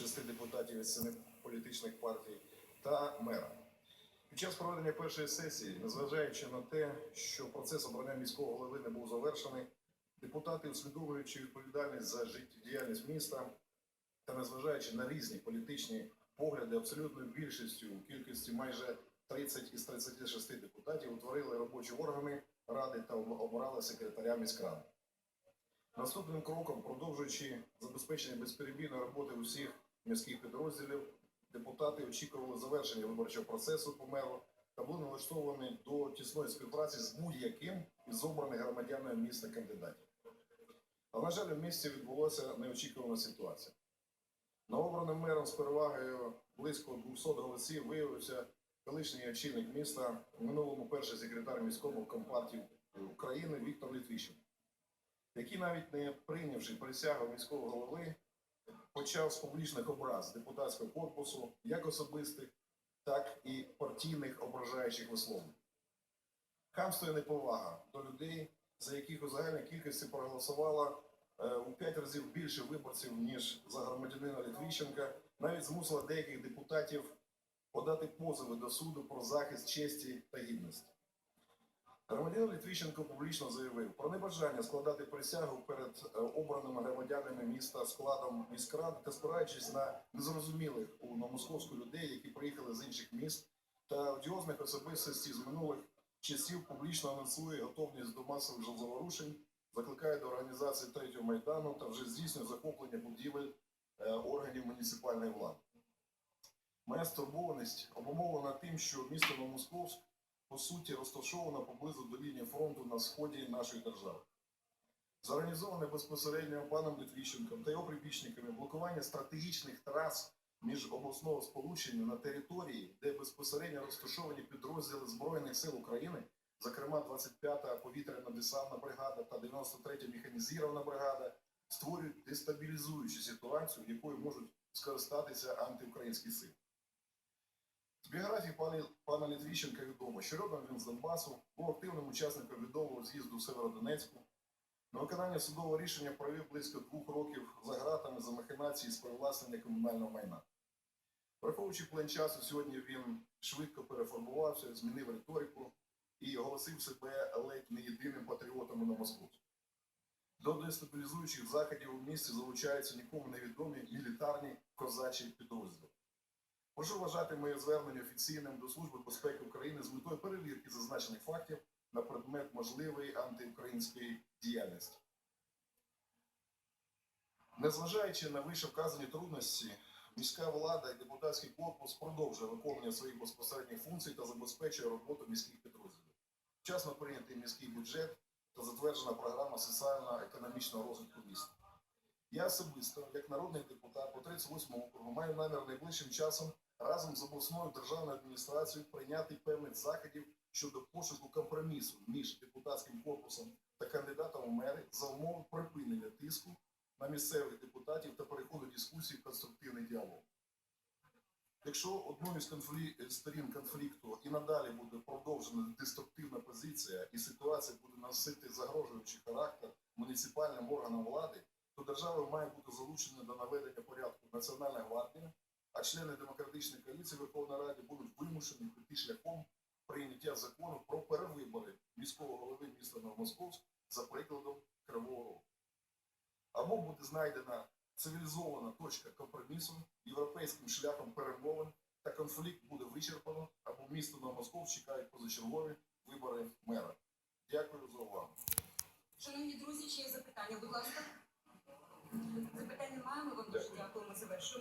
шести депутатів із семи політичних партій та мера. Під час проведення першої сесії, незважаючи на те, що процес обрання міського голови не був завершений, депутати, усвідомлюючи відповідальність за життєдіяльність міста та незважаючи на різні політичні погляди, абсолютною більшістю у кількості майже 30 із 36 депутатів утворили робочі органи ради та обрали секретаря міськради. Наступним кроком, продовжуючи забезпечення безперебійної роботи усіх міських підрозділів, депутати очікували завершення виборчого процесу по меру та були налаштовані до тісної співпраці з будь-яким із обраних громадянами міста кандидатів. Але, на жаль, в місті відбулася неочікувана ситуація. Новообраним мером з перевагою близько 200 голосів виявився колишній очільник міста, в минулому перший секретар міського компартії України Віктор Літвішин, який навіть не прийнявши присягу міського голови, почав з публічних образ депутатського корпусу, як особистих, так і партійних ображаючих висловлень. Хамство і неповага до людей, за яких у загальній кількості проголосувало е, у п'ять разів більше виборців, ніж за громадянина Літвіщенка, навіть змусила деяких депутатів подати позови до суду про захист честі та гідності. Громадянин Літвіщенко публічно заявив про небажання складати присягу перед е, обраними громадянами міста складом міськради та спираючись на незрозумілих у Новомосковську людей, які приїхали з інших міст та одіозних особистостей з минулих часів публічно анонсує готовність до масових заворушень, закликає до організації третього майдану та вже здійснює захоплення будівель е, органів муніципальної влади. Моя стурбованість обумовлена тим, що місто Новомосковськ по суті розташована поблизу до лінії фронту на сході нашої держави. Зорганізоване безпосередньо паном Літвіщенком та його прибічниками блокування стратегічних трас між обласного сполучення на території, де безпосередньо розташовані підрозділи Збройних сил України, зокрема 25-та повітряна десантна бригада та 93-я механізована бригада, створюють дестабілізуючу ситуацію, якою можуть скористатися антиукраїнські сили. З біографії пані, пана Літвіщенка відомо, що родом він з Донбасу, був активним учасником відомого з'їзду Северодонецьку. На виконання судового рішення провів близько двох років за ґратами за махінації з привласнення комунального майна. Враховуючи плен часу, сьогодні він швидко перефарбувався, змінив риторику і оголосив себе ледь не єдиним патріотом на Москву. До дестабілізуючих заходів у місті залучаються нікому невідомі мілітарні козачі підрозділи. Прошу вважати моє звернення офіційним до Служби безпеки України з метою перевірки зазначених фактів на предмет можливої антиукраїнської діяльності. Незважаючи на вище вказані трудності, міська влада і депутатський корпус продовжує виконання своїх безпосередніх функцій та забезпечує роботу міських підрозділів. Вчасно прийнятий міський бюджет та затверджена програма соціально-економічного розвитку міста. Я особисто, як народний депутат по 38 округу, маю намір найближчим часом разом з обласною державною адміністрацією прийняти певних заходів щодо пошуку компромісу між депутатським корпусом та кандидатом у мери за умови припинення тиску на місцевих депутатів та переходу дискусії в конструктивний діалог. Якщо одною з конфлі... сторін конфлікту і надалі буде продовжена деструктивна позиція і ситуація буде носити загрожуючий характер муніципальним органам влади, то держава має бути залучена до наведення порядку Національна гвардія, а члени демократичної коаліції Верховної Ради будуть вимушені піти шляхом прийняття закону про перевибори міського голови міста Новомосковськ за прикладом Кривого Рогу. Або буде знайдена цивілізована точка компромісу європейським шляхом перемовин та конфлікт буде вичерпано, або місто Новомосковськ чекають позачергові вибори мера. Дякую за увагу. Шановні друзі, ще є запитання, будь ласка. Запитань немає, ми вам дуже дякуємо. Завершуємо.